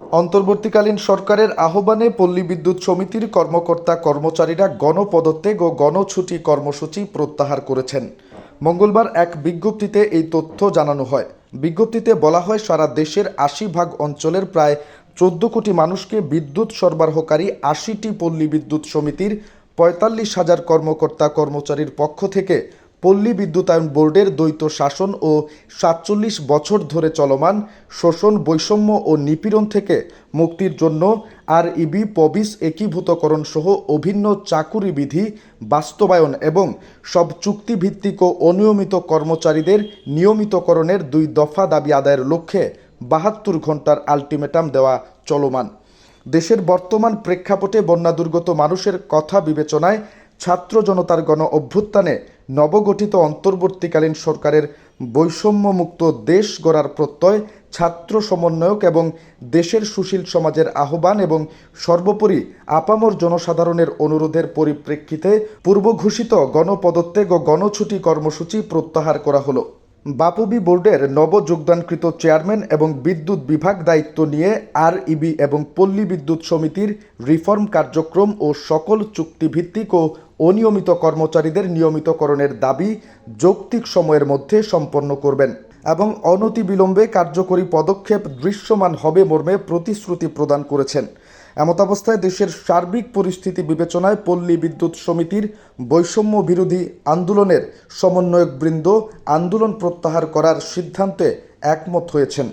অন্তর্বর্তীকালীন সরকারের আহ্বানে পল্লী বিদ্যুৎ সমিতির কর্মকর্তা কর্মচারীরা গণপদত্যাগ ও গণছুটি কর্মসূচি প্রত্যাহার করেছেন। মঙ্গলবার এক বিজ্ঞপ্তিতে এই তথ্য জানানো হয়। বিজ্ঞপ্তিতে বলা হয়, সারা দেশের আশি ভাগ অঞ্চলের প্রায় চোদ্দ কোটি মানুষকে বিদ্যুৎ সরবরাহকারী আশিটি পল্লী বিদ্যুৎ সমিতির পঁয়তাল্লিশ হাজার কর্মকর্তা কর্মচারীর পক্ষ থেকে পল্লী বিদ্যুতায়ন বোর্ডের দ্বৈত শাসন ও সাতচল্লিশ বছর ধরে চলমান শোষণ, বৈষম্য ও নিপীড়ন থেকে মুক্তির জন্য আর ইবি পবিস একীভূতকরণ সহ অভিন্ন চাকুরি বিধি বাস্তবায়ন এবং সব চুক্তিভিত্তিক ও অনিয়মিত কর্মচারীদের নিয়মিতকরণের দুই দফা দাবি আদায়ের লক্ষ্যে বাহাত্তর ঘণ্টার আলটিমেটাম দেওয়া চলমান। দেশের বর্তমান প্রেক্ষাপটে বন্যাদুর্গত মানুষের কথা বিবেচনায় ছাত্র জনতার গণ অভ্যুত্থানে নবগঠিত অন্তর্বর্তীকালীন সরকারের বৈষম্যমুক্ত দেশ গড়ার প্রত্যয়, ছাত্র সমন্বয়ক এবং দেশের সুশীল সমাজের আহ্বান এবং সর্বোপরি আপামর জনসাধারণের অনুরোধের পরিপ্রেক্ষিতে পূর্বঘোষিত গণপদত্যাগ ও গণছুটি কর্মসূচি প্রত্যাহার করা হলো। বাপুবি বোর্ডের নবযোগদানকৃত চেয়ারম্যান এবং বিদ্যুৎ বিভাগ দায়িত্ব নিয়ে আর ইবি এবং পল্লী বিদ্যুৎ সমিতির রিফর্ম কার্যক্রম ও সকল চুক্তিভিত্তিক ও অনিয়মিত কর্মচারীদের নিয়মিতকরণের দাবি যৌক্তিক সময়ের মধ্যে সম্পন্ন করবেন এবং অনতিবিলম্বে কার্যকরী পদক্ষেপ দৃশ্যমান হবে মর্মে প্রতিশ্রুতি প্রদান করেছেন। এমতাবস্থায় দেশের সার্বিক পরিস্থিতি বিবেচনায় পল্লী বিদ্যুৎ সমিতির বৈষম্য বিরোধী আন্দোলনের সমন্বয়ক বৃন্দ আন্দোলন প্রত্যাহার করার সিদ্ধান্তে একমত হয়েছেন।